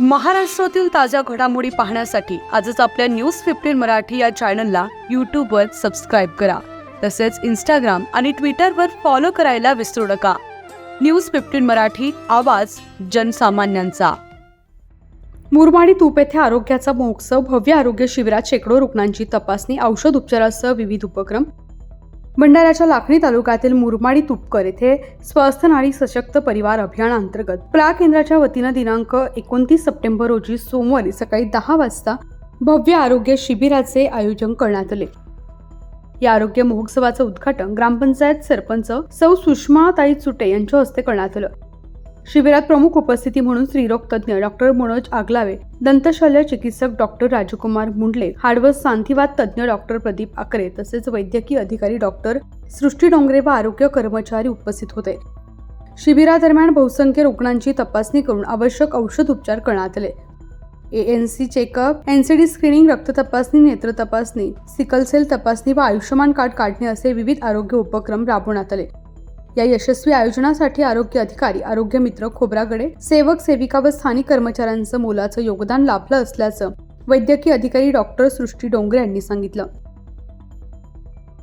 महाराष्ट्रातील ताज्या घडामोडी पाहण्यासाठी आजच आपल्या न्यूज फिफ्टीन मराठी या चॅनलला यूट्यूबवर सबस्क्राईब करा. तसेच इंस्टाग्राम आणि ट्विटरवर फॉलो करायला विसरू नका. न्यूज फिफ्टीन मराठी आवाज जनसामान्यांचा. मुरमाडी तूप येथे आरोग्याचा महोत्सव भव्य आरोग्य शिबिरात शेकडो रुग्णांची तपासणी औषध उपचारासह विविध उपक्रम भंडाऱ्याच्या लाखणी तालुक्यातील मुरमाडी तुपकर येथे स्वस्थ नारी सशक्त परिवार अभियानांतर्गत प्ला केंद्राच्या वतीनं दिनांक एकोणतीस सप्टेंबर रोजी सोमवारी सकाळी दहा वाजता भव्य आरोग्य शिबिराचे आयोजन करण्यात आले. या आरोग्य महोत्सवाचं उद्घाटन ग्रामपंचायत सरपंच सौ सुषमाताई चुटे यांच्या हस्ते करण्यात आलं. शिबिरात प्रमुख उपस्थिती म्हणून स्त्रीरोग तज्ज्ञ डॉक्टर मनोज आगलावे दंतशल्य चिकित्सक डॉक्टर राजकुमार मुंडले हाडवस सांधिवाद तज्ज्ञ डॉक्टर प्रदीप आकरे तसेच वैद्यकीय अधिकारी डॉक्टर सृष्टी डोंगरे व आरोग्य कर्मचारी उपस्थित होते. शिबिरादरम्यान बहुसंख्य रुग्णांची तपासणी करून आवश्यक औषध उपचार करण्यात आले. सी चेकअप एनसीडी स्क्रीनिंग रक्त तपासणी नेत्र तपासणी सिकलसेल तपासणी व आयुष्यमान कार्ड काढणे असे विविध आरोग्य उपक्रम राबवण्यात आले. या यशस्वी आयोजनासाठी आरोग्य अधिकारी आरोग्य मित्र खोब्रागडे सेवक सेविका व स्थानिक कर्मचाऱ्यांचं मोलाचं योगदान लाभलं असल्याचं वैद्यकीय अधिकारी डॉक्टर सृष्टी डोंगरे यांनी सांगितलं.